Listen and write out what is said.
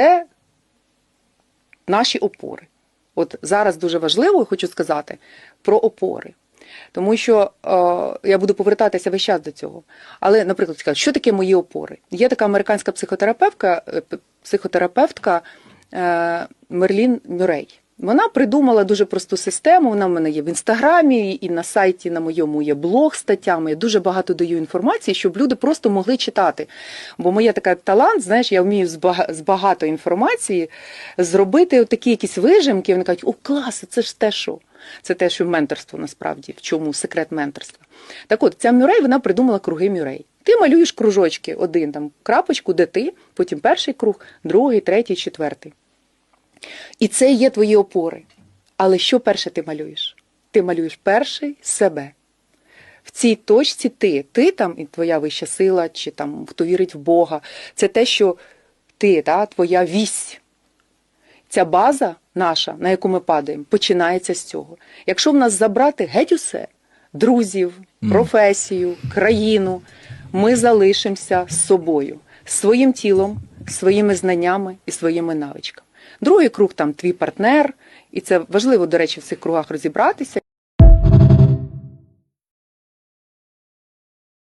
це наші опори. От зараз дуже важливо, хочу сказати, про опори. Тому що е, я буду повертатися весь час до цього. Але, наприклад, скажу, що таке мої опори? Є така американська психотерапевтка, е, психотерапевтка е, Мерлін Мюррей. Вона придумала дуже просту систему. Вона в мене є в інстаграмі і на сайті на моєму є блог з статтями. Я дуже багато даю інформації, щоб люди просто могли читати. Бо моє така талант, знаєш, я вмію з багато інформації зробити такі якісь вижимки. Вони кажуть, о, клас, це ж те, що. Це те, що менторство насправді, в чому секрет менторства. Так от, ця Мюррей, вона придумала круги Мюррей. Ти малюєш кружочки, один там крапочку, де ти, потім перший круг, другий, третій, четвертий. І це є твої опори. Але що перше ти малюєш? Ти малюєш перший себе. В цій точці ти, ти там і твоя вища сила, чи там хто вірить в Бога. Це те, що ти, та, твоя вісь. Ця база наша, на яку ми падаємо, починається з цього. Якщо в нас забрати геть усе, друзів, професію, країну, ми залишимося з собою, своїм тілом, своїми знаннями і своїми навичками. Другий круг там твій партнер, і це важливо, до речі, в цих кругах розібратися.